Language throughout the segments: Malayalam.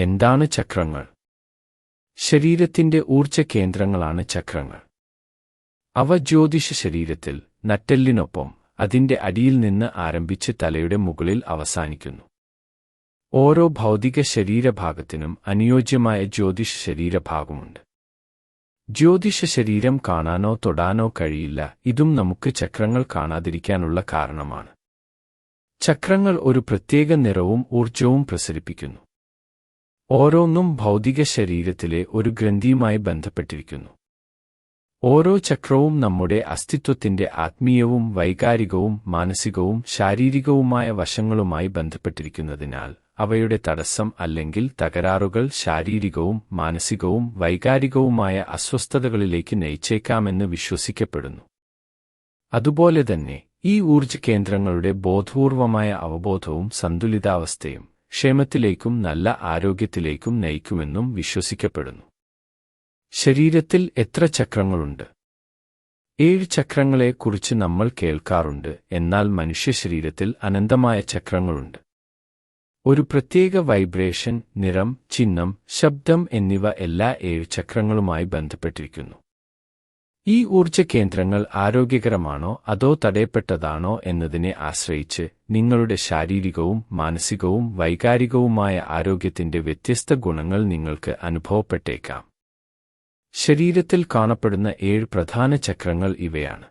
എന്താണ് ചക്രങ്ങൾ? ശരീരത്തിന്റെ ഊർജ കേന്ദ്രങ്ങളാണ് ചക്രങ്ങൾ. അവ ജ്യോതിഷ ശരീരത്തിൽ നട്ടെല്ലിനൊപ്പം അതിന്റെ അടിയിൽ നിന്ന് ആരംഭിച്ച് തലയുടെ മുകളിൽ അവസാനിക്കുന്നു. ഓരോ ഭൗതിക ശരീരഭാഗത്തിനും അനുയോജ്യമായ ജ്യോതിഷ ശരീരഭാഗമുണ്ട്. ജ്യോതിഷ ശരീരം കാണാനോ തൊടാനോ കഴിയില്ല ഇതും നമുക്ക് ചക്രങ്ങൾ കാണാതിരിക്കാനുള്ള കാരണമാണ്. ചക്രങ്ങൾ ഒരു പ്രത്യേക നിറവും ഊർജവും പ്രസരിപ്പിക്കുന്നു. ഓരോന്നും ഭൗതിക ശരീരത്തിലെ ഒരു ഗ്രന്ഥിയുമായി ബന്ധപ്പെട്ടിരിക്കുന്നു. ഓരോ ചക്രവും നമ്മുടെ അസ്തിത്വത്തിന്റെ ആത്മീയവും വൈകാരികവും മാനസികവും ശാരീരികവുമായ വശങ്ങളുമായി ബന്ധപ്പെട്ടിരിക്കുന്നതിനാൽ അവയുടെ തടസ്സം അല്ലെങ്കിൽ തകരാറുകൾ ശാരീരികവും മാനസികവും വൈകാരികവുമായ അസ്വസ്ഥതകളിലേക്ക് നയിച്ചേക്കാമെന്ന് വിശ്വസിക്കപ്പെടുന്നു. അതുപോലെ തന്നെ ഈ ഊർജ കേന്ദ്രങ്ങളുടെ ബോധപൂർവമായ അവബോധവും സന്തുലിതാവസ്ഥയും ക്ഷേമത്തിലേക്കും നല്ല ആരോഗ്യത്തിലേക്കും നയിക്കുമെന്നും വിശ്വസിക്കപ്പെടുന്നു. ശരീരത്തിൽ എത്ര ചക്രങ്ങളുണ്ട്? ഏഴ് ചക്രങ്ങളെക്കുറിച്ച് നമ്മൾ കേൾക്കാറുണ്ട് എന്നാൽ മനുഷ്യ ശരീരത്തിൽ അനന്തമായ ചക്രങ്ങളുണ്ട്. ഒരു പ്രത്യേക വൈബ്രേഷൻ നിറം ചിഹ്നം ശബ്ദം എന്നിവ എല്ലാ ഏഴ് ചക്രങ്ങളുമായി ബന്ധപ്പെട്ടിരിക്കുന്നു. ഈ ഊർജ കേന്ദ്രങ്ങൾ ആരോഗ്യകരമാണോ അതോ തടയപ്പെട്ടതാണോ എന്നതിനെ ആശ്രയിച്ച് നിങ്ങളുടെ ശാരീരികവും മാനസികവും വൈകാരികവുമായ ആരോഗ്യത്തിന്റെ വ്യത്യസ്ത ഗുണങ്ങൾ നിങ്ങൾക്ക് അനുഭവപ്പെട്ടേക്കാം. ശരീരത്തിൽ കാണപ്പെടുന്ന ഏഴ് പ്രധാന ചക്രങ്ങൾ ഇവയാണ്.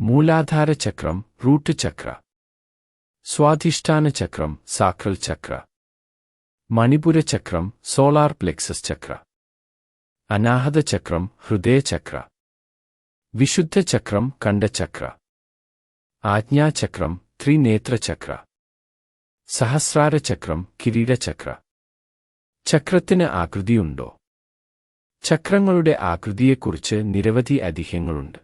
മൂലാധാര ചക്രം റൂട്ട് ചക്ര. സ്വാധിഷ്ഠാന ചക്രം സാക്രൽ ചക്ര. മണിപുര ചക്രം സോളാർ പ്ലെക്സസ് ചക്ര. അനാഹത ചക്രം ഹൃദയചക്ര വിശുദ്ധ ചക്രം കണ്ട കണ്ഠചക്ര ആജ്ഞാചക്രം ചക്രം കിരീടചക്ര. ചക്രത്തിന് ആകൃതിയുണ്ടോ? ചക്രങ്ങളുടെ ആകൃതിയെക്കുറിച്ച് നിരവധി അതിഹ്യങ്ങളുണ്ട്.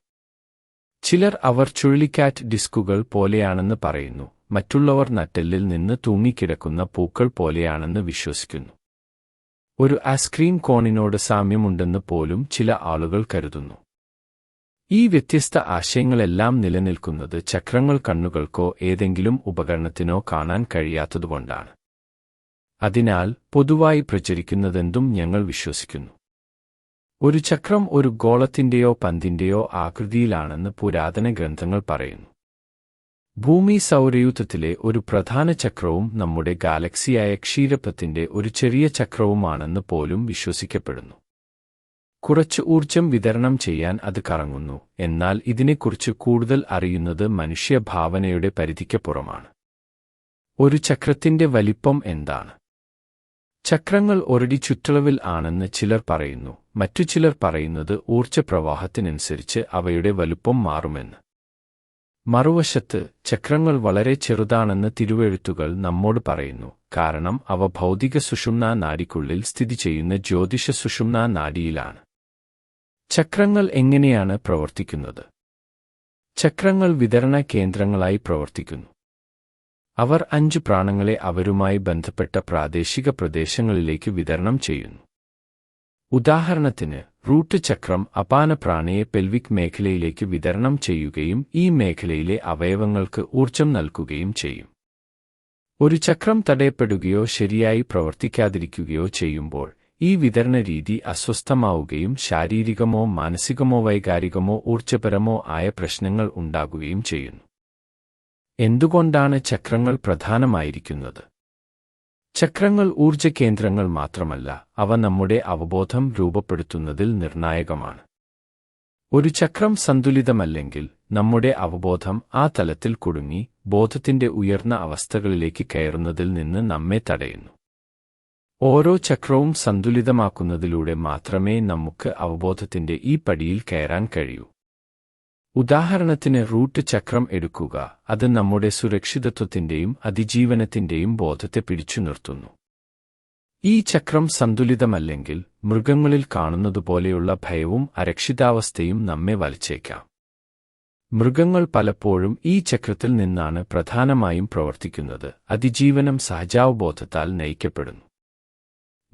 ചിലർ അവർ ചുഴലിക്കാറ്റ് ഡിസ്കുകൾ പോലെയാണെന്ന് പറയുന്നു മറ്റുള്ളവർ നട്ടെല്ലിൽ നിന്ന് തൂങ്ങിക്കിടക്കുന്ന പൂക്കൾ പോലെയാണെന്ന് വിശ്വസിക്കുന്നു. ഒരു ഐസ്ക്രീം കോണിനോട് സാമ്യമുണ്ടെന്ന് പോലും ചില ആളുകൾ കരുതുന്നു. ഈ വ്യത്യസ്ത ആശയങ്ങളെല്ലാം നിലനിൽക്കുന്നത് ചക്രങ്ങൾ കണ്ണുകൾക്കോ ഏതെങ്കിലും ഉപകരണത്തിനോ കാണാൻ കഴിയാത്തതുകൊണ്ടാണ്. അതിനാൽ പൊതുവായി പ്രചരിക്കുന്നതെന്തും ഞങ്ങൾ വിശ്വസിക്കുന്നു. ഒരു ചക്രം ഒരു ഗോളത്തിന്റെയോ പന്തിന്റെയോ ആകൃതിയിലാണെന്ന് പുരാതന ഗ്രന്ഥങ്ങൾ പറയുന്നു. ഭൂമി സൗരയൂഥത്തിലെ ഒരു പ്രധാന ചക്രവും നമ്മുടെ ഗാലക്സിയായ ക്ഷീരപ്പത്തിന്റെ ഒരു ചെറിയ ചക്രവുമാണെന്ന് പോലും വിശ്വസിക്കപ്പെടുന്നു. കുറച്ച് ഊർജം വിതരണം ചെയ്യാൻ അത് കറങ്ങുന്നു എന്നാൽ ഇതിനെക്കുറിച്ച് കൂടുതൽ അറിയുന്നത് മനുഷ്യഭാവനയുടെ പരിധിക്കപ്പുറമാണ്. ഒരു ചക്രത്തിന്റെ വലിപ്പം എന്താണ്? ചക്രങ്ങൾ ഒരടി ചുറ്റളവിൽ ആണെന്ന് ചിലർ പറയുന്നു മറ്റു ചിലർ പറയുന്നത് ഊർജപ്രവാഹത്തിനനുസരിച്ച് അവയുടെ വലുപ്പം മാറുമെന്ന്. മറുവശത്ത് ചക്രങ്ങൾ വളരെ ചെറുതാണെന്ന് തിരുവെഴുത്തുകൾ നമ്മോട് പറയുന്നു കാരണം അവ ഭൗതിക സുഷുമ്നാ നാഡിക്കുള്ളിൽ സ്ഥിതി ചെയ്യുന്ന ജ്യോതിഷ സുഷുമ്നാ നാഡിയിലാണ് ചക്രങ്ങൾ എങ്ങനെയാണ് പ്രവർത്തിക്കുന്നത്? ചക്രങ്ങൾ വിതരണ കേന്ദ്രങ്ങളായി പ്രവർത്തിക്കുന്നു. അവർ അഞ്ച് പ്രാണങ്ങളെ അവരുമായി ബന്ധപ്പെട്ട പ്രാദേശിക പ്രദേശങ്ങളിലേക്ക് വിതരണം ചെയ്യുന്നു. ഉദാഹരണത്തിന് റൂട്ട് ചക്രം അപാന പ്രാണയെ പെൽവിക് മേഖലയിലേക്ക് വിതരണം ചെയ്യുകയും ഈ മേഖലയിലെ അവയവങ്ങൾക്ക് ഊർജം നൽകുകയും ചെയ്യും. ഒരു ചക്രം തടയപ്പെടുകയോ ശരിയായി പ്രവർത്തിക്കാതിരിക്കുകയോ ചെയ്യുമ്പോൾ ഈ വിതരണ രീതി അസ്വസ്ഥമാവുകയും ശാരീരികമോ മാനസികമോ വൈകാരികമോ ഊർജപരമോ ആയ പ്രശ്നങ്ങൾ ഉണ്ടാകുകയും ചെയ്യുന്നു. എന്തുകൊണ്ടാണ് ചക്രങ്ങൾ പ്രധാനമായിരിക്കുന്നത്? ചക്രങ്ങൾ ഊർജ കേന്ദ്രങ്ങൾ മാത്രമല്ല അവ നമ്മുടെ അവബോധം രൂപപ്പെടുത്തുന്നതിൽ നിർണായകമാണ്. ഒരു ചക്രം സന്തുലിതമല്ലെങ്കിൽ നമ്മുടെ അവബോധം ആ തലത്തിൽ കുടുങ്ങി ബോധത്തിന്റെ ഉയർന്ന അവസ്ഥകളിലേക്ക് കയറുന്നതിൽ നിന്ന് നമ്മെ തടയുന്നു. ഓരോ ചക്രവും സന്തുലിതമാക്കുന്നതിലൂടെ മാത്രമേ നമുക്ക് അവബോധത്തിന്റെ ഈ പടിയിൽ കയറാൻ കഴിയൂ. ഉദാഹരണത്തിന് റൂട്ട് ചക്രം എടുക്കുക. അത് നമ്മുടെ സുരക്ഷിതത്വത്തിന്റെയും അതിജീവനത്തിന്റെയും ബോധത്തെ പിടിച്ചു നിർത്തുന്നു. ഈ ചക്രം സന്തുലിതമല്ലെങ്കിൽ മൃഗങ്ങളിൽ കാണുന്നതുപോലെയുള്ള ഭയവും അരക്ഷിതാവസ്ഥയും നമ്മെ വലിച്ചേക്കാം. മൃഗങ്ങൾ പലപ്പോഴും ഈ ചക്രത്തിൽ നിന്നാണ് പ്രധാനമായും പ്രവർത്തിക്കുന്നത്. അതിജീവനം സഹജാവബോധത്താൽ നയിക്കപ്പെടുന്നു.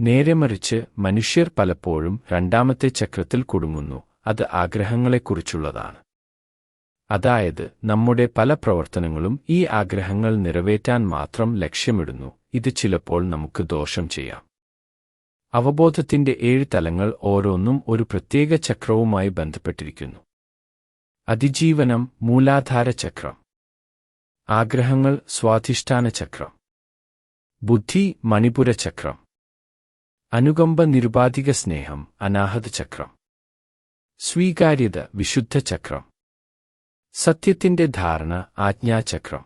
നേരെമറിച്ച് മനുഷ്യർ പലപ്പോഴും രണ്ടാമത്തെ ചക്രത്തിൽ കുടുങ്ങുന്നു. അത് ആഗ്രഹങ്ങളെക്കുറിച്ചുള്ളതാണ്. അതായത് നമ്മുടെ പല പ്രവർത്തനങ്ങളും ഈ ആഗ്രഹങ്ങൾ നിറവേറ്റാൻ മാത്രം ലക്ഷ്യമിടുന്നു. ഇത് ചിലപ്പോൾ നമുക്ക് ദോഷം ചെയ്യാം. അവബോധത്തിന്റെ ഏഴ് തലങ്ങൾ ഓരോന്നും ഒരു പ്രത്യേക ചക്രവുമായി ബന്ധപ്പെട്ടിരിക്കുന്നു. അതിജീവനം മൂലാധാര ചക്രം. ആഗ്രഹങ്ങൾ സ്വാധിഷ്ഠാന ചക്രം. ബുദ്ധി മണിപുര ചക്രം. അനുകമ്പ നിരുപാധിക സ്നേഹം അനാഹത ചക്രം. സ്വീകാര്യത വിശുദ്ധ ചക്രം. സത്യത്തിന്റെ ധാരണ ആജ്ഞാചക്രം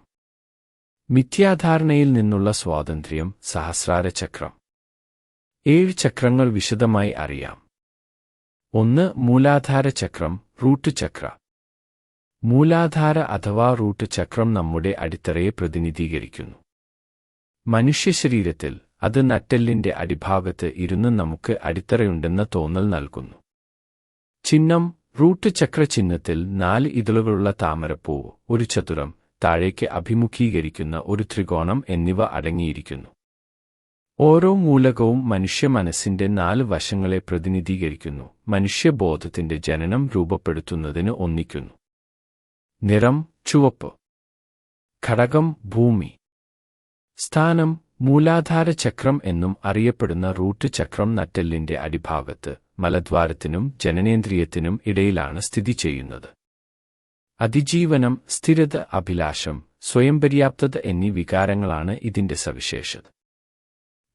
മിഥ്യാധാരണയിൽ നിന്നുള്ള സ്വാതന്ത്ര്യം സഹസ്രാര ചക്രം. ഏഴ് ചക്രങ്ങൾ വിശദമായി അറിയാം. ഒന്ന് മൂലാധാര ചക്രം റൂട്ട് ചക്ര. മൂലാധാര അഥവാ റൂട്ട് ചക്രം നമ്മുടെ അടിത്തറയെ പ്രതിനിധീകരിക്കുന്നു. മനുഷ്യശരീരത്തിൽ അത് നട്ടെല്ലിന്റെ അടിഭാഗത്ത് ഇരുന്ന് നമുക്ക് അടിത്തറയുണ്ടെന്ന തോന്നൽ നൽകുന്നു. ചിഹ്നം റൂട്ട് ചക്ര ചിഹ്നത്തിൽ നാല് ഇതളുകളുള്ള താമരപ്പൂവ് ഒരു ചതുരം താഴേക്ക് അഭിമുഖീകരിക്കുന്ന ഒരു ത്രികോണം എന്നിവ അടങ്ങിയിരിക്കുന്നു. ഓരോ മൂലകവും മനുഷ്യ മനസ്സിന്റെ നാല് വശങ്ങളെ പ്രതിനിധീകരിക്കുന്നു മനുഷ്യബോധത്തിന്റെ ജനനം രൂപപ്പെടുത്തുന്നതിന് ഒന്നിക്കുന്നു. നിറം ചുവപ്പ്. ഘടകം ഭൂമി. സ്ഥാനം മൂലാധാര ചക്രം എന്നും അറിയപ്പെടുന്ന റൂട്ട് ചക്രം നറ്റല്ലിന്റെ അടിഭാഗത്ത് മലദ്വാരത്തിനും ജനനേന്ദ്രിയത്തിനും ഇടയിലാണ് സ്ഥിതി ചെയ്യുന്നത്. അതിജീവനം സ്ഥിരത അഭിലാഷം സ്വയംപര്യാപ്തത എന്നീ വികാരങ്ങളാണ് ഇതിന്റെ സവിശേഷത.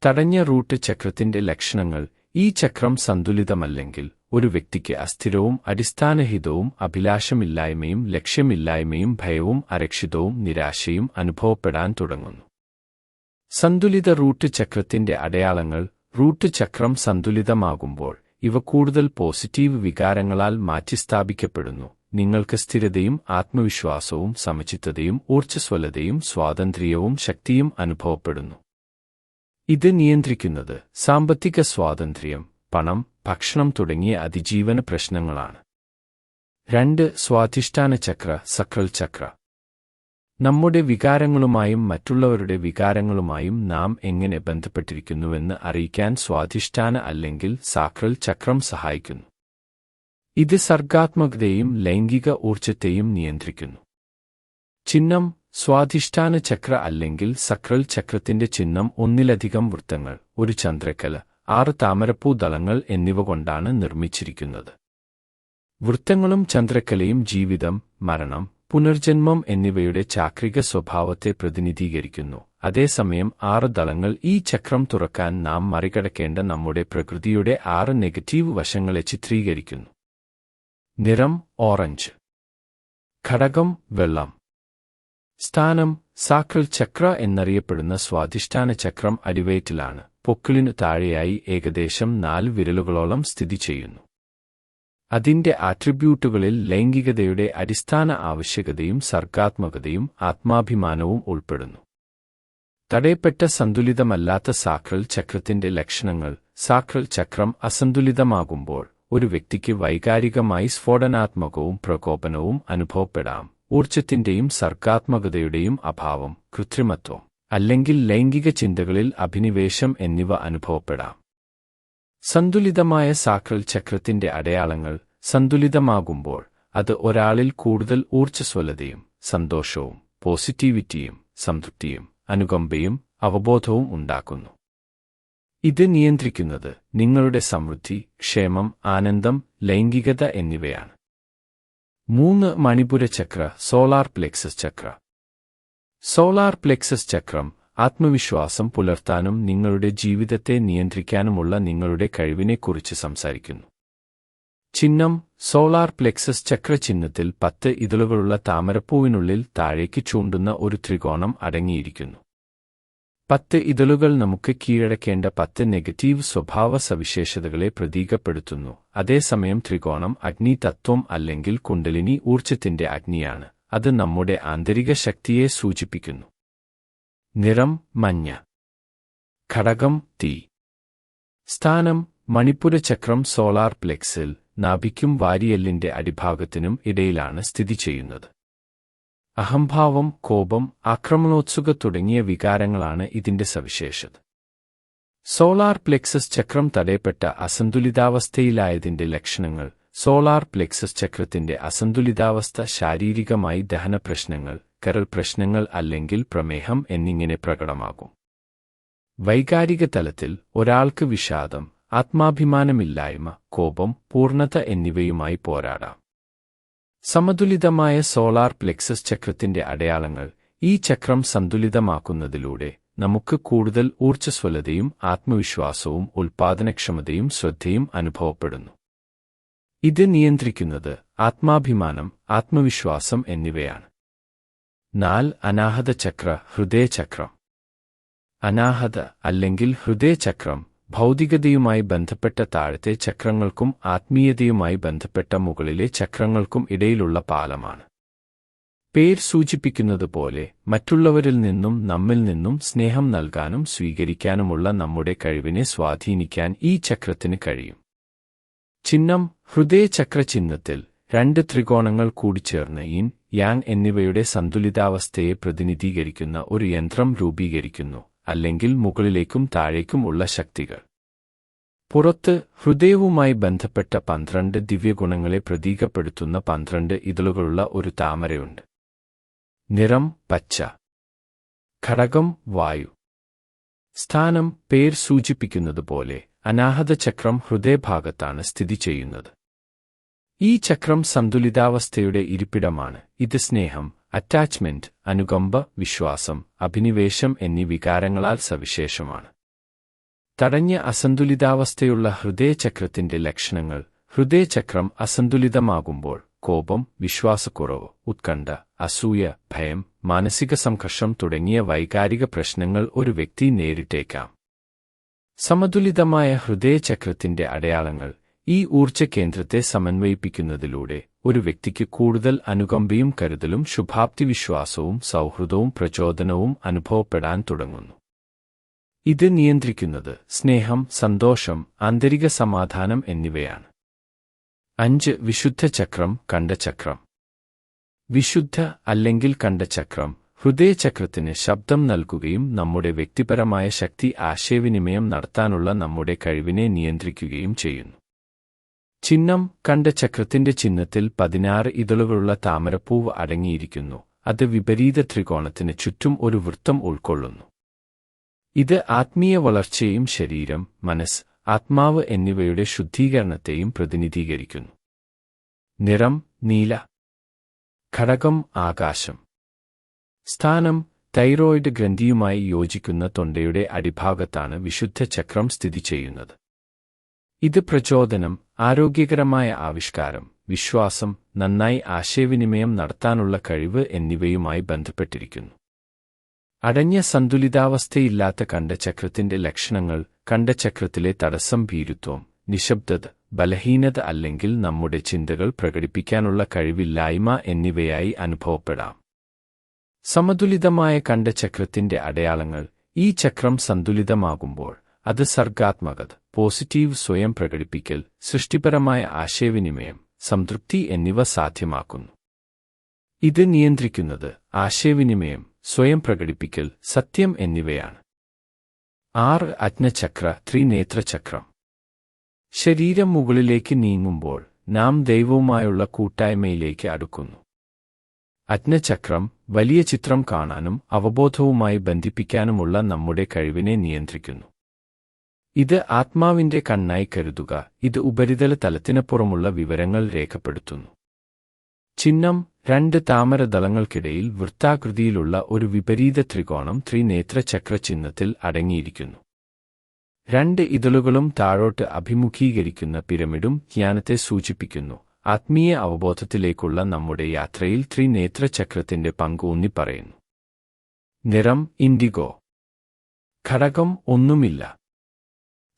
തടഞ്ഞ റൂട്ട് ചക്രത്തിന്റെ ലക്ഷണങ്ങൾ ഈ ചക്രം സന്തുലിതമല്ലെങ്കിൽ ഒരു വ്യക്തിക്ക് അസ്ഥിരവും അടിസ്ഥാനഹിതവും അഭിലാഷമില്ലായ്മയും ലക്ഷ്യമില്ലായ്മയും ഭയവും അരക്ഷിതവും നിരാശയും അനുഭവപ്പെടാൻ തുടങ്ങുന്നു. സന്തുലിത റൂട്ട് ചക്രത്തിന്റെ അടയാളങ്ങൾ റൂട്ട് ചക്രം സന്തുലിതമാകുമ്പോൾ ഇവ കൂടുതൽ പോസിറ്റീവ് വികാരങ്ങളാൽ മാറ്റിസ്ഥാപിക്കപ്പെടുന്നു. നിങ്ങൾക്ക് സ്ഥിരതയും ആത്മവിശ്വാസവും സമചിത്തതയും ഊർജസ്വലതയും സ്വാതന്ത്ര്യവും ശക്തിയും അനുഭവപ്പെടുന്നു. ഇത് നിയന്ത്രിക്കുന്നത് സാമ്പത്തിക സ്വാതന്ത്ര്യം പണം ഭക്ഷണം തുടങ്ങിയ അതിജീവന പ്രശ്നങ്ങളാണ്. രണ്ട് സ്വാധിഷ്ഠാന ചക്ര സക്രൽ ചക്ര. നമ്മുടെ വികാരങ്ങളുമായും മറ്റുള്ളവരുടെ വികാരങ്ങളുമായും നാം എങ്ങനെ ബന്ധപ്പെട്ടിരിക്കുന്നുവെന്ന് അറിയിക്കാൻ സ്വാധിഷ്ഠാന അല്ലെങ്കിൽ സാക്രൽ ചക്രം സഹായിക്കുന്നു. ഇത് സർഗാത്മകതയും ലൈംഗിക ഊർജത്തെയും നിയന്ത്രിക്കുന്നു. ചിഹ്നം സ്വാധിഷ്ഠാന ചക്ര അല്ലെങ്കിൽ സക്രൽ ചക്രത്തിന്റെ ചിഹ്നം ഒന്നിലധികം വൃത്തങ്ങൾ ഒരു ചന്ദ്രക്കല ആറ് താമരപ്പൂ ദളങ്ങൾ എന്നിവ കൊണ്ടാണ് നിർമ്മിച്ചിരിക്കുന്നത്. വൃത്തങ്ങളും ചന്ദ്രക്കലയും ജീവിതം മരണം പുനർജന്മം എന്നിവയുടെ ചാക്രിക സ്വഭാവത്തെ പ്രതിനിധീകരിക്കുന്നു. അതേസമയം ആറ് ദളങ്ങൾ ഈ ചക്രം തുറക്കാൻ നാം മറികടക്കേണ്ട നമ്മുടെ പ്രകൃതിയുടെ ആറ് നെഗറ്റീവ് വശങ്ങളെ ചിത്രീകരിക്കുന്നു. നിറം ഓറഞ്ച്. ഘടകം വെള്ളം. സ്ഥാനം സാക്കൾ ചക്ര എന്നറിയപ്പെടുന്ന സ്വാധിഷ്ഠാന ചക്രം അടിവയറ്റിലാണ്. പൊക്കിളിനു താഴെയായി ഏകദേശം നാല് വിരലുകളോളം സ്ഥിതി ചെയ്യുന്നു. അതിന്റെ ആട്രിബ്യൂട്ടുകളിൽ ലൈംഗികതയുടെ അടിസ്ഥാന ആവശ്യകതയും സർഗാത്മകതയും ആത്മാഭിമാനവും ഉൾപ്പെടുന്നു. തടയപ്പെട്ട സന്തുലിതമല്ലാത്ത സാക്രൽ ചക്രത്തിന്റെ ലക്ഷണങ്ങൾ സാക്രൽ ചക്രം അസന്തുലിതമാകുമ്പോൾ ഒരു വ്യക്തിക്ക് വൈകാരികമായി സ്ഫോടനാത്മകവും പ്രകോപനവും അനുഭവപ്പെടാം. ഊർജത്തിന്റെയും സർഗാത്മകതയുടെയും അഭാവം കൃത്രിമത്വം അല്ലെങ്കിൽ ലൈംഗിക ചിന്തകളിൽ അഭിനിവേശം എന്നിവ അനുഭവപ്പെടാം. സന്തുലിതമായ സാക്രൽ ചക്രത്തിന്റെ അടയാളങ്ങൾ സന്തുലിതമാകുമ്പോൾ അത് ഒരാളിൽ കൂടുതൽ ഊർജസ്വലതയും സന്തോഷവും പോസിറ്റിവിറ്റിയും സംതൃപ്തിയും അനുകമ്പയും അവബോധവും ഉണ്ടാക്കുന്നു. ഇത് നിയന്ത്രിക്കുന്നത് നിങ്ങളുടെ സമൃദ്ധി ക്ഷേമം ആനന്ദം ലൈംഗികത എന്നിവയാണ്. മൂന്ന് Manipura chakra solar plexus chakra. Solar plexus ചക്രം ആത്മവിശ്വാസം പുലർത്താനും നിങ്ങളുടെ ജീവിതത്തെ നിയന്ത്രിക്കാനുമുള്ള നിങ്ങളുടെ കഴിവിനെക്കുറിച്ച് സംസാരിക്കുന്നു. ചിഹ്നം സോളാർ പ്ലെക്സസ് ചക്ര ചിഹ്നത്തിൽ പത്ത് ഇതളുകളുള്ള താമരപ്പൂവിനുള്ളിൽ താഴേക്ക് ചൂണ്ടുന്ന ഒരു ത്രികോണം അടങ്ങിയിരിക്കുന്നു. പത്ത് ഇതളുകൾ നമുക്ക് കീഴടക്കേണ്ട പത്ത് നെഗറ്റീവ് സ്വഭാവ സവിശേഷതകളെ പ്രതീകപ്പെടുത്തുന്നു. അതേസമയം ത്രികോണം അഗ്നി തത്വം അല്ലെങ്കിൽ കുണ്ടലിനി ഊർജത്തിന്റെ അഗ്നിയാണ്. അത് നമ്മുടെ ആന്തരിക ശക്തിയെ സൂചിപ്പിക്കുന്നു. നിറം മഞ്ഞ. ഘടകം തീ. സ്ഥാനം മണിപ്പുര ചക്രം സോളാർ പ്ലെക്സിൽ. നാഭിക്കും വാരിയെല്ലിന്റെ അടിഭാഗത്തിനും ഇടയിലാണ് സ്ഥിതി ചെയ്യുന്നത്. അഹംഭാവം കോപം ആക്രമണോത്സുക തുടങ്ങിയ വികാരങ്ങളാണ് ഇതിന്റെ സവിശേഷത. സോളാർ പ്ലെക്സസ് ചക്രം തടയപ്പെട്ട അസന്തുലിതാവസ്ഥയിലായതിന്റെ ലക്ഷണങ്ങൾ സോളാർ പ്ലെക്സസ് ചക്രത്തിന്റെ അസന്തുലിതാവസ്ഥ ശാരീരികമായി ദഹന പ്രശ്നങ്ങൾ കരൾ പ്രശ്നങ്ങൾ അല്ലെങ്കിൽ പ്രമേഹം എന്നിങ്ങനെ പ്രകടമാകും. വൈകാരിക തലത്തിൽ ഒരാൾക്ക് വിഷാദം ആത്മാഭിമാനമില്ലായ്മ കോപം പൂർണത എന്നിവയുമായി പോരാടാം. സമതുലിതമായ സോളാർ പ്ലെക്സസ് ചക്രത്തിന്റെ അടയാളങ്ങൾ ഈ ചക്രം സന്തുലിതമാക്കുന്നതിലൂടെ നമുക്ക് കൂടുതൽ ഊർജസ്വലതയും ആത്മവിശ്വാസവും ഉൽപാദനക്ഷമതയും ശ്രദ്ധയും അനുഭവപ്പെടുന്നു. ഇത് നിയന്ത്രിക്കുന്നത് ആത്മാഭിമാനം ആത്മവിശ്വാസം എന്നിവയാണ്. നാൽ അനാഹത ചക്ര ഹൃദയചക്രം. അനാഹത അല്ലെങ്കിൽ ഹൃദയചക്രം ഭൗതികതയുമായി ബന്ധപ്പെട്ട താഴത്തെ ചക്രങ്ങൾക്കും ആത്മീയതയുമായി ബന്ധപ്പെട്ട മുകളിലെ ചക്രങ്ങൾക്കും ഇടയിലുള്ള പാലമാണ്. പേർ സൂചിപ്പിക്കുന്നതുപോലെ മറ്റുള്ളവരിൽ നിന്നും നമ്മിൽ നിന്നും സ്നേഹം നൽകാനും സ്വീകരിക്കാനുമുള്ള നമ്മുടെ കഴിവിനെ സ്വാധീനിക്കാൻ ഈ ചക്രത്തിന് കഴിയും. ചിഹ്നം ഹൃദയചക്ര ചിഹ്നത്തിൽ രണ്ട് ത്രികോണങ്ങൾ കൂടിച്ചേർന്ന് ഇൻ യാങ് എന്നിവയുടെ സന്തുലിതാവസ്ഥയെ പ്രതിനിധീകരിക്കുന്ന ഒരു യന്ത്രം രൂപീകരിക്കുന്നു. അല്ലെങ്കിൽ മുകളിലേക്കും താഴേക്കും ഉള്ള ശക്തികൾ. പുറത്ത് ഹൃദയവുമായി ബന്ധപ്പെട്ട പന്ത്രണ്ട് ദിവ്യഗുണങ്ങളെ പ്രതീകപ്പെടുത്തുന്ന പന്ത്രണ്ട് ഇതളുകളുള്ള ഒരു താമരയുണ്ട്. നിറം പച്ച. ഘടകം വായു. സ്ഥാനം പേർ സൂചിപ്പിക്കുന്നതുപോലെ അനാഹത ചക്രം ഹൃദയഭാഗത്താണ് സ്ഥിതി ചെയ്യുന്നത്. ഈ ചക്രം സന്തുലിതാവസ്ഥയുടെ ഇരിപ്പിടമാണ്. ഇത് സ്നേഹം അറ്റാച്ച്മെന്റ് അനുകമ്പ വിശ്വാസം അഭിനിവേശം എന്നീ വികാരങ്ങളാൽ സവിശേഷമാണ്. തടഞ്ഞ അസന്തുലിതാവസ്ഥയുള്ള ഹൃദയചക്രത്തിന്റെ ലക്ഷണങ്ങൾ. ഹൃദയചക്രം അസന്തുലിതമാകുമ്പോൾ കോപം വിശ്വാസക്കുറവ് ഉത്കണ്ഠ അസൂയ ഭയം മാനസിക സംഘർഷം തുടങ്ങിയ വൈകാരിക പ്രശ്നങ്ങൾ ഒരു വ്യക്തി നേരിട്ടേക്കാം. സമതുലിതമായ ഹൃദയചക്രത്തിന്റെ അടയാളങ്ങൾ ഈ ഊർജ കേന്ദ്രത്തെ സമന്വയിപ്പിക്കുന്നതിലൂടെ ഒരു വ്യക്തിക്ക് കൂടുതൽ അനുകമ്പയും കരുതലും ശുഭാപ്തി വിശ്വാസവും സൗഹൃദവും പ്രചോദനവും അനുഭവപ്പെടാൻ തുടങ്ങുന്നു. ഇത് നിയന്ത്രിക്കുന്നത് സ്നേഹം സന്തോഷം ആന്തരിക സമാധാനം എന്നിവയാണ്. അഞ്ച് വിശുദ്ധ ചക്രം കണ്ട ചക്രം. വിശുദ്ധ അല്ലെങ്കിൽ കണ്ട ചക്രം ഹൃദയചക്രത്തിന് ശബ്ദം നൽകുകയും നമ്മുടെ വ്യക്തിപരമായ ശക്തി ആശയവിനിമയം നടത്താനുള്ള നമ്മുടെ കഴിവിനെ നിയന്ത്രിക്കുകയും ചെയ്യുന്നു. ചിഹ്നം കണ്ട ചക്രത്തിന്റെ ചിഹ്നത്തിൽ പതിനാറ് ഇതളുകളുള്ള താമരപ്പൂവ് അടങ്ങിയിരിക്കുന്നു. അത് വിപരീത ത്രികോണത്തിന് ചുറ്റും ഒരു വൃത്തം ഉൾക്കൊള്ളുന്നു. ഇത് ആത്മീയ വളർച്ചയും ശരീരം മനസ്സ് ആത്മാവ് എന്നിവയുടെ ശുദ്ധീകരണത്തെയും പ്രതിനിധീകരിക്കുന്നു. നിറം നീല. ഘടകം ആകാശം. സ്ഥാനം തൈറോയിഡ് ഗ്രന്ഥിയുമായി യോജിക്കുന്ന തൊണ്ടയുടെ അടിഭാഗത്താണ് വിശുദ്ധ ചക്രം സ്ഥിതി ചെയ്യുന്നത്. ഇത് പ്രചോദനം ആരോഗ്യകരമായ ആവിഷ്കാരം വിശ്വാസം നന്നായി ആശയവിനിമയം നടത്താനുള്ള കഴിവ് എന്നിവയുമായി ബന്ധപ്പെട്ടിരിക്കുന്നു. അടഞ്ഞ സന്തുലിതാവസ്ഥയില്ലാത്ത കണ്ടചക്രത്തിന്റെ ലക്ഷണങ്ങൾ കണ്ടചക്രത്തിലെ തടസ്സം ഭീരുത്വം നിശബ്ദത ബലഹീനത അല്ലെങ്കിൽ നമ്മുടെ ചിന്തകൾ പ്രകടിപ്പിക്കാനുള്ള കഴിവില്ലായ്മ എന്നിവയായി അനുഭവപ്പെടാം. സമതുലിതമായ കണ്ടചക്രത്തിന്റെ അടയാളങ്ങൾ ഈ ചക്രം സന്തുലിതമാകുമ്പോൾ അത് സർഗാത്മകത പോസിറ്റീവ് സ്വയം പ്രകടിപ്പിക്കൽ സൃഷ്ടിപരമായ ആശയവിനിമയം സംതൃപ്തി എന്നിവ സാധ്യമാക്കുന്നു. ഇത് നിയന്ത്രിക്കുന്നത് ആശയവിനിമയം സ്വയം പ്രകടിപ്പിക്കൽ സത്യം എന്നിവയാണ്. ആറ് അജ്ഞചക്ര ത്രിനേത്രചക്രം. ശരീരം മുകളിലേക്ക് നീങ്ങുമ്പോൾ നാം ദൈവവുമായുള്ള കൂട്ടായ്മയിലേക്ക് അടുക്കുന്നു. അജ്ഞചക്രം വലിയ ചിത്രം കാണാനും അവബോധവുമായി ബന്ധിപ്പിക്കാനുമുള്ള നമ്മുടെ കഴിവിനെ നിയന്ത്രിക്കുന്നു. ഇത് ആത്മാവിന്റെ കണ്ണായി കരുതുക. ഇത് ഉപരിതല തലത്തിനപ്പുറമുള്ള വിവരങ്ങൾ രേഖപ്പെടുത്തുന്നു. ചിഹ്നം രണ്ട് താമരദളങ്ങൾക്കിടയിൽ വൃത്താകൃതിയിലുള്ള ഒരു വിപരീത ത്രികോണം ത്രിനേത്ര ചക്ര ചിഹ്നത്തിൽ അടങ്ങിയിരിക്കുന്നു. രണ്ട് ഇതളുകളും താഴോട്ട് അഭിമുഖീകരിക്കുന്ന പിരമിഡും ജ്ഞാനത്തെ സൂചിപ്പിക്കുന്നു. ആത്മീയ അവബോധത്തിലേക്കുള്ള നമ്മുടെ യാത്രയിൽ ത്രിനേത്ര ചക്രത്തിന്റെ പങ്ക് ഊന്നിപ്പറയുന്നു. നിറം ഇൻഡിഗോ. ഘടകം ഒന്നുമില്ല.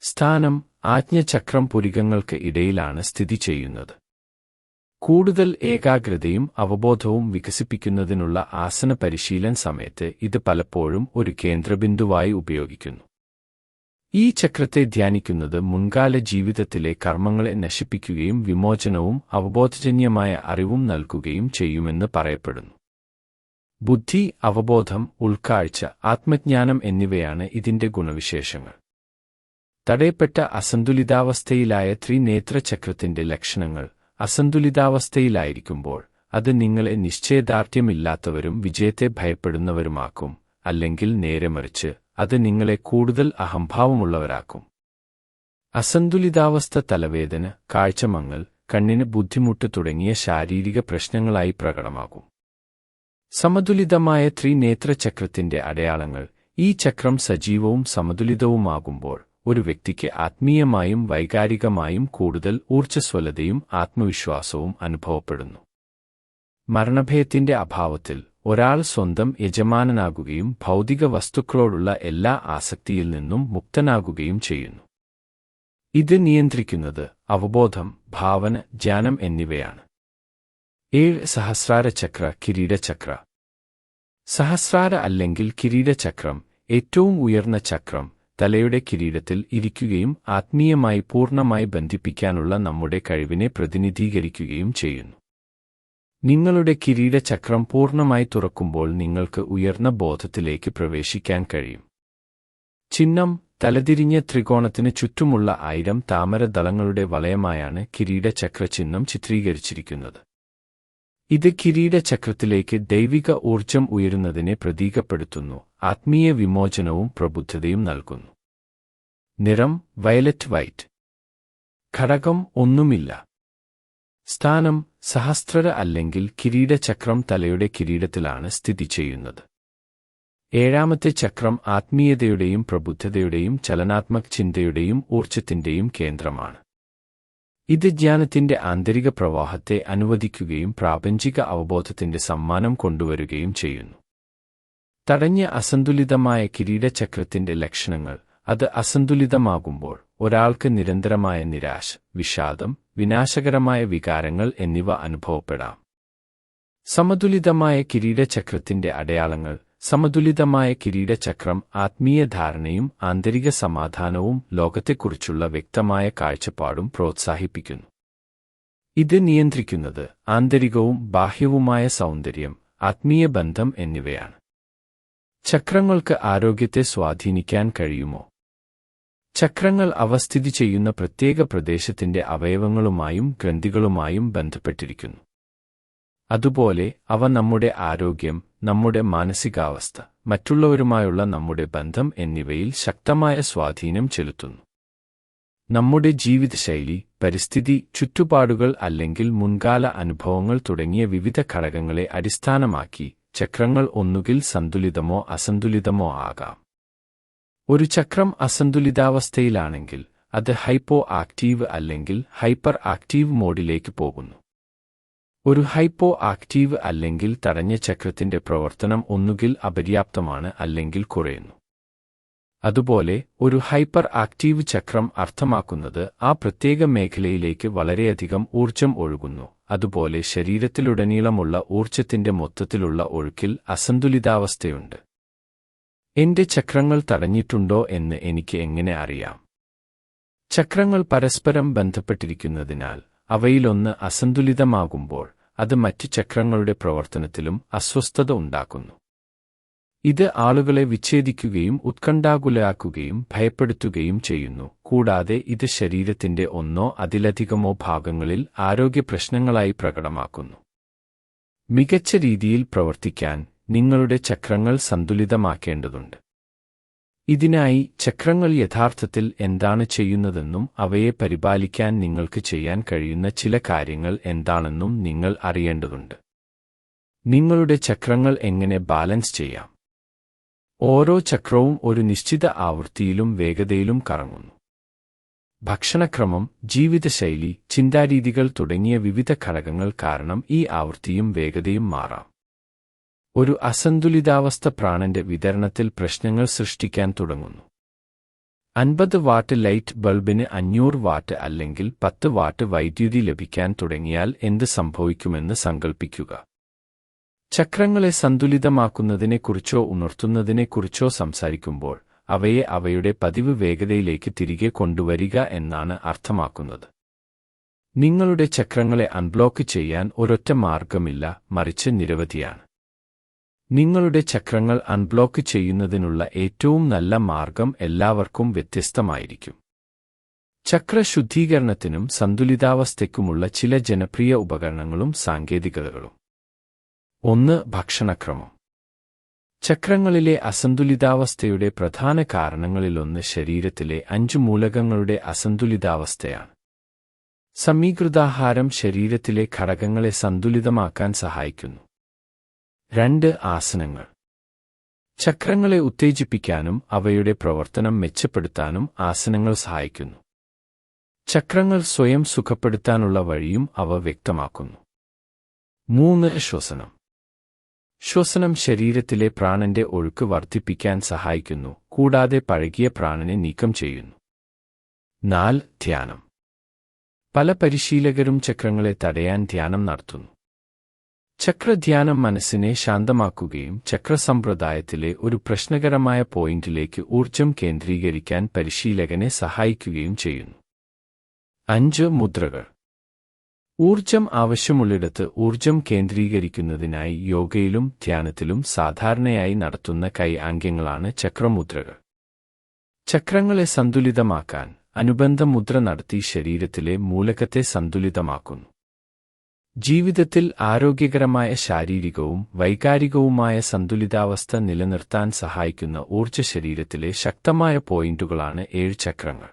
സ്ഥാനം ആജ്ഞചക്രം പുരികങ്ങൾക്ക് ഇടയിലാണ് സ്ഥിതി ചെയ്യുന്നത്. കൂടുതൽ ഏകാഗ്രതയും അവബോധവും വികസിപ്പിക്കുന്നതിനുള്ള ആസന പരിശീലന സമയത്ത് ഇത് പലപ്പോഴും ഒരു കേന്ദ്രബിന്ദുവായി ഉപയോഗിക്കുന്നു. ഈ ചക്രത്തെ ധ്യാനിക്കുന്നത് മുൻകാല ജീവിതത്തിലെ കർമ്മങ്ങളെ നശിപ്പിക്കുകയും വിമോചനവും അവബോധജന്യമായ അറിവും നൽകുകയും ചെയ്യുമെന്ന് പറയപ്പെടുന്നു. ബുദ്ധി അവബോധം ഉൾക്കാഴ്ച ആത്മജ്ഞാനം എന്നിവയാണ് ഇതിന്റെ ഗുണവിശേഷങ്ങൾ. തടയപ്പെട്ട അസന്തുലിതാവസ്ഥയിലായ ത്രിനേത്രചക്രത്തിന്റെ ലക്ഷണങ്ങൾ അസന്തുലിതാവസ്ഥയിലായിരിക്കുമ്പോൾ അത് നിങ്ങളെ നിശ്ചയദാർഢ്യമില്ലാത്തവരും വിജയത്തെ ഭയപ്പെടുന്നവരുമാക്കും അല്ലെങ്കിൽ നേരെ മറിച്ച് അത് നിങ്ങളെ കൂടുതൽ അഹംഭാവമുള്ളവരാക്കും. അസന്തുലിതാവസ്ഥ തലവേദന കാഴ്ചമങ്ങൽ കണ്ണിന് ബുദ്ധിമുട്ട് തുടങ്ങിയ ശാരീരിക പ്രശ്നങ്ങളായി പ്രകടമാകും. സമതുലിതമായ ത്രിനേത്രചക്രത്തിന്റെ അടയാളങ്ങൾ ഈ ചക്രം സജീവവും സമതുലിതവുമാകുമ്പോൾ ഒരു വ്യക്തിക്ക് ആത്മീയമായും വൈകാരികമായും കൂടുതൽ ഊർജസ്വലതയും ആത്മവിശ്വാസവും അനുഭവപ്പെടുന്നു. മരണഭയത്തിന്റെ അഭാവത്തിൽ ഒരാൾ സ്വന്തം യജമാനനാകുകയും ഭൗതിക വസ്തുക്കളോടുള്ള എല്ലാ ആസക്തിയിൽ നിന്നും മുക്തനാകുകയും ചെയ്യുന്നു. ഇത് നിയന്ത്രിക്കുന്നത് അവബോധം ഭാവന ജ്ഞാനം എന്നിവയാണ്. ഏഴ് സഹസ്രാര ചക്ര കിരീടചക്ര സഹസ്രാര അല്ലെങ്കിൽ കിരീടചക്രം ഏറ്റവും ഉയർന്ന ചക്രം തലയുടെ കിരീടത്തിൽ ഇരിക്കുകയും ആത്മീയമായി പൂർണമായി ബന്ധിപ്പിക്കാനുള്ള നമ്മുടെ കഴിവിനെ പ്രതിനിധീകരിക്കുകയും ചെയ്യുന്നു. നിങ്ങളുടെ കിരീടചക്രം പൂർണമായി തുറക്കുമ്പോൾ നിങ്ങൾക്ക് ഉയർന്ന ബോധത്തിലേക്ക് പ്രവേശിക്കാൻ കഴിയും. ചിഹ്നം തലതിരിഞ്ഞ ത്രികോണത്തിന് ചുറ്റുമുള്ള ആയിരം താമരദളങ്ങളുടെ വലയമായാണ് കിരീടചക്ര ചിഹ്നം ചിത്രീകരിച്ചിരിക്കുന്നത്. ഇത് കിരീടചക്രത്തിലേക്ക് ദൈവിക ഊർജം ഉയരുന്നതിനെ പ്രതീകപ്പെടുത്തുന്നു. ആത്മീയ വിമോചനവും പ്രബുദ്ധതയും നൽകുന്നു. നിറം വയലറ്റ് വൈറ്റ്. ഘടകം ഒന്നുമില്ല. സ്ഥാനം സഹസ്രര അല്ലെങ്കിൽ കിരീടചക്രം തലയുടെ കിരീടത്തിലാണ് സ്ഥിതി ചെയ്യുന്നത്. ഏഴാമത്തെ ചക്രം ആത്മീയതയുടെയും പ്രബുദ്ധതയുടെയും ചലനാത്മക ചിന്തയുടെയും ഊർജത്തിന്റെയും കേന്ദ്രമാണ്. ഇത് ജ്ഞാനത്തിന്റെ ആന്തരിക പ്രവാഹത്തെ അനുവദിക്കുകയും പ്രാപഞ്ചിക അവബോധത്തിന്റെ സമ്മാനം കൊണ്ടുവരികയും ചെയ്യുന്നു. തടഞ്ഞ അസന്തുലിതമായ കിരീടചക്രത്തിന്റെ ലക്ഷണങ്ങൾ. അത് അസന്തുലിതമാകുമ്പോൾ ഒരാൾക്ക് നിരന്തരമായ നിരാശ വിഷാദം വിനാശകരമായ വികാരങ്ങൾ എന്നിവ അനുഭവപ്പെടാം. സമതുലിതമായ കിരീടചക്രത്തിന്റെ അടയാളങ്ങൾ. സമതുലിതമായ കിരീടചക്രം ആത്മീയ ധാരണയും ആന്തരിക സമാധാനവും ലോകത്തെക്കുറിച്ചുള്ള വ്യക്തമായ കാഴ്ചപ്പാടും പ്രോത്സാഹിപ്പിക്കുന്നു. ഇത് നിയന്ത്രിക്കുന്നത് ആന്തരികവും ബാഹ്യവുമായ സൗന്ദര്യം ആത്മീയ ബന്ധം എന്നിവയാണ്. ചക്രങ്ങൾക്ക് ആരോഗ്യത്തെ സ്വാധീനിക്കാൻ കഴിയുമോ? ചക്രങ്ങൾ അവസ്ഥിതി ചെയ്യുന്ന പ്രത്യേക പ്രദേശത്തിന്റെ അവയവങ്ങളുമായും ഗ്രന്ഥികളുമായും ബന്ധപ്പെട്ടിരിക്കുന്നു. അതുപോലെ അവ നമ്മുടെ ആരോഗ്യം നമ്മുടെ മാനസികാവസ്ഥ മറ്റുള്ളവരുമായുള്ള നമ്മുടെ ബന്ധം എന്നിവയിൽ ശക്തമായ സ്വാധീനം ചെലുത്തുന്നു. നമ്മുടെ ജീവിതശൈലി പരിസ്ഥിതി ചുറ്റുപാടുകൾ അല്ലെങ്കിൽ മുൻകാല അനുഭവങ്ങൾ തുടങ്ങിയ വിവിധ ഘടകങ്ങളെ അടിസ്ഥാനമാക്കി ചക്രങ്ങൾ ഒന്നുകിൽ സന്തുലിതമോ അസന്തുലിതമോ ആകാം. ഒരു ചക്രം അസന്തുലിതാവസ്ഥയിലാണെങ്കിൽ അത് ഹൈപ്പോ ആക്റ്റീവ് അല്ലെങ്കിൽ ഹൈപ്പർ ആക്റ്റീവ് മോഡിലേക്ക് പോകുന്നു. ഒരു ഹൈപ്പോ ആക്റ്റീവ് അല്ലെങ്കിൽ തടഞ്ഞ ചക്രത്തിന്റെ പ്രവർത്തനം ഒന്നുകിൽ അപര്യാപ്തമാണ് അല്ലെങ്കിൽ കുറയുന്നു. അതുപോലെ ഒരു ഹൈപ്പർ ആക്റ്റീവ് ചക്രം അർത്ഥമാക്കുന്നത് ആ പ്രത്യേക മേഖലയിലേക്ക് വളരെയധികം ഊർജം ഒഴുകുന്നു. അതുപോലെ ശരീരത്തിലുടനീളമുള്ള ഊർജത്തിന്റെ മൊത്തത്തിലുള്ള ഒഴുക്കിൽ അസന്തുലിതാവസ്ഥയുണ്ട്. എന്റെ ചക്രങ്ങൾ തടഞ്ഞിട്ടുണ്ടോ എന്ന് എനിക്ക് എങ്ങനെ അറിയാം? ചക്രങ്ങൾ പരസ്പരം ബന്ധപ്പെട്ടിരിക്കുന്നതിനാൽ അവയിലൊന്ന് അസന്തുലിതമാകുമ്പോൾ അത് മറ്റു ചക്രങ്ങളുടെ പ്രവർത്തനത്തിലും അസ്വസ്ഥത ഉണ്ടാക്കുന്നു. ഇത് ആളുകളെ വിച്ഛേദിക്കുകയും ഉത്കണ്ഠാകുലയാക്കുകയും ഭയപ്പെടുത്തുകയും ചെയ്യുന്നു. കൂടാതെ ഇത് ശരീരത്തിന്റെ ഒന്നോ അതിലധികമോ ഭാഗങ്ങളിൽ ആരോഗ്യ പ്രശ്നങ്ങളായി പ്രകടമാക്കുന്നു. മികച്ച രീതിയിൽ പ്രവർത്തിക്കാൻ നിങ്ങളുടെ ചക്രങ്ങൾ സന്തുലിതമാക്കേണ്ടതുണ്ട്. ഇതിനായി ചക്രങ്ങൾ യഥാർത്ഥത്തിൽ എന്താണ് ചെയ്യുന്നതെന്നും അവയെ പരിപാലിക്കാൻ നിങ്ങൾക്ക് ചെയ്യാൻ കഴിയുന്ന ചില കാര്യങ്ങൾ എന്താണെന്നും നിങ്ങൾ അറിയേണ്ടതുണ്ട്. നിങ്ങളുടെ ചക്രങ്ങൾ എങ്ങനെ ബാലൻസ് ചെയ്യാം? ഓരോ ചക്രവും ഒരു നിശ്ചിത ആവൃത്തിയിലും വേഗതയിലും കറങ്ങുന്നു. ഭക്ഷണക്രമം ജീവിതശൈലി ചിന്താരീതികൾ തുടങ്ങിയ വിവിധ ഘടകങ്ങൾ കാരണം ഈ ആവൃത്തിയും വേഗതയും മാറാം. ഒരു അസന്തുലിതാവസ്ഥ പ്രാണന്റെ വിതരണത്തിൽ പ്രശ്നങ്ങൾ സൃഷ്ടിക്കാൻ തുടങ്ങുന്നു. അൻപത് വാട്ട് ലൈറ്റ് ബൾബിന് അഞ്ഞൂറ് വാട്ട് അല്ലെങ്കിൽ പത്ത് വാട്ട് വൈദ്യുതി ലഭിക്കാൻ തുടങ്ങിയാൽ എന്ത് സംഭവിക്കുമെന്ന് സങ്കൽപ്പിക്കുക. ചക്രങ്ങളെ സന്തുലിതമാക്കുന്നതിനെക്കുറിച്ചോ ഉണർത്തുന്നതിനെക്കുറിച്ചോ സംസാരിക്കുമ്പോൾ അവയെ അവയുടെ പതിവ് വേഗതയിലേക്ക് തിരികെ കൊണ്ടുവരിക എന്നാണ് അർത്ഥമാക്കുന്നത്. നിങ്ങളുടെ ചക്രങ്ങളെ അൺബ്ലോക്ക് ചെയ്യാൻ ഒരൊറ്റ മാർഗമില്ല മറിച്ച് നിരവധിയാണ്. നിങ്ങളുടെ ചക്രങ്ങൾ അൺബ്ലോക്ക് ചെയ്യുന്നതിനുള്ള ഏറ്റവും നല്ല മാർഗം എല്ലാവർക്കും വ്യത്യസ്തമായിരിക്കും. ചക്ര ശുദ്ധീകരണത്തിനും സന്തുലിതാവസ്ഥയ്ക്കുമുള്ള ചില ജനപ്രിയ ഉപകരണങ്ങളും സാങ്കേതികതകളും. ഒന്ന് ഭക്ഷണക്രമം. ചക്രങ്ങളിലെ അസന്തുലിതാവസ്ഥയുടെ പ്രധാന കാരണങ്ങളിലൊന്ന് ശരീരത്തിലെ അഞ്ചു മൂലകങ്ങളുടെ അസന്തുലിതാവസ്ഥയാണ്. സമീകൃതാഹാരം ശരീരത്തിലെ ഘടകങ്ങളെ സന്തുലിതമാക്കാൻ സഹായിക്കുന്നു. രണ്ട് ആസനങ്ങൾ. ചക്രങ്ങളെ ഉത്തേജിപ്പിക്കാനും അവയുടെ പ്രവർത്തനം മെച്ചപ്പെടുത്താനും ആസനങ്ങൾ സഹായിക്കുന്നു. ചക്രങ്ങൾ സ്വയം സുഖപ്പെടുത്താനുള്ള വഴിയും അവ വ്യക്തമാക്കുന്നു. മൂന്ന് ശ്വസനം. ശ്വസനം ശരീരത്തിലെ പ്രാണന്റെ ഒഴുക്ക് വർദ്ധിപ്പിക്കാൻ സഹായിക്കുന്നു കൂടാതെ പഴകിയ പ്രാണനെ നീക്കം ചെയ്യുന്നു. നാല് ധ്യാനം. പല പരിശീലകരും ചക്രങ്ങളെ തടയാൻ ധ്യാനം നടത്തുന്നു. ചക്രധ്യാനം മനസ്സിനെ ശാന്തമാക്കുകയും ചക്രസമ്പ്രദായത്തിലെ ഒരു പ്രശ്നകരമായ പോയിന്റിലേക്ക് ഊർജം കേന്ദ്രീകരിക്കാൻ പരിശീലകനെ സഹായിക്കുകയും ചെയ്യുന്നു. അഞ്ച് മുദ്രകൾ. ഊർജം ആവശ്യമുള്ളിടത്ത് ഊർജം കേന്ദ്രീകരിക്കുന്നതിനായി യോഗയിലും ധ്യാനത്തിലും സാധാരണയായി നടത്തുന്ന കൈ ആംഗ്യങ്ങളാണ് ചക്രമുദ്രകൾ. ചക്രങ്ങളെ സന്തുലിതമാക്കാൻ അനുബന്ധ മുദ്ര നടത്തി ശരീരത്തിലെ മൂലകത്തെ സന്തുലിതമാക്കുന്നു. ജീവിതത്തിൽ ആരോഗ്യകരമായ ശാരീരികവും വൈകാരികവുമായ സന്തുലിതാവസ്ഥ നിലനിർത്താൻ സഹായിക്കുന്ന ഊർജ ശരീരത്തിലെ ശക്തമായ പോയിന്റുകളാണ് ഏഴ് ചക്രങ്ങൾ.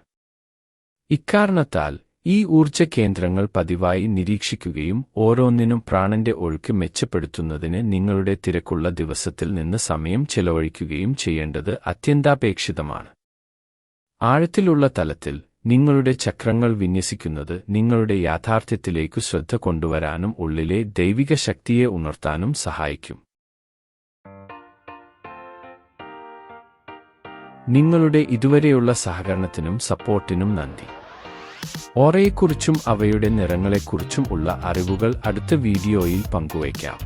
ഇക്കാരണത്താൽ ഈ ഊർജ കേന്ദ്രങ്ങൾ പതിവായി നിരീക്ഷിക്കുകയും ഓരോന്നിനും പ്രാണന്റെ ഒഴുക്ക് മെച്ചപ്പെടുത്തുന്നതിന് നിങ്ങളുടെ തിരക്കുള്ള ദിവസത്തിൽ നിന്ന് സമയം ചെലവഴിക്കുകയും ചെയ്യേണ്ടത് അത്യന്താപേക്ഷിതമാണ്. ആഴത്തിലുള്ള തലത്തിൽ നിങ്ങളുടെ ചക്രങ്ങൾ വിന്യസിക്കുന്നത് നിങ്ങളുടെ യാഥാർത്ഥ്യത്തിലേക്കു ശ്രദ്ധ കൊണ്ടുവരാനും ഉള്ളിലെ ദൈവിക ശക്തിയെ ഉണർത്താനും സഹായിക്കും. നിങ്ങളുടെ ഇതുവരെയുള്ള സഹകരണത്തിനും സപ്പോർട്ടിനും നന്ദി. ഓറയെക്കുറിച്ചും അവയുടെ നിറങ്ങളെക്കുറിച്ചും ഉള്ള അറിവുകൾ അടുത്ത വീഡിയോയിൽ പങ്കുവയ്ക്കാം.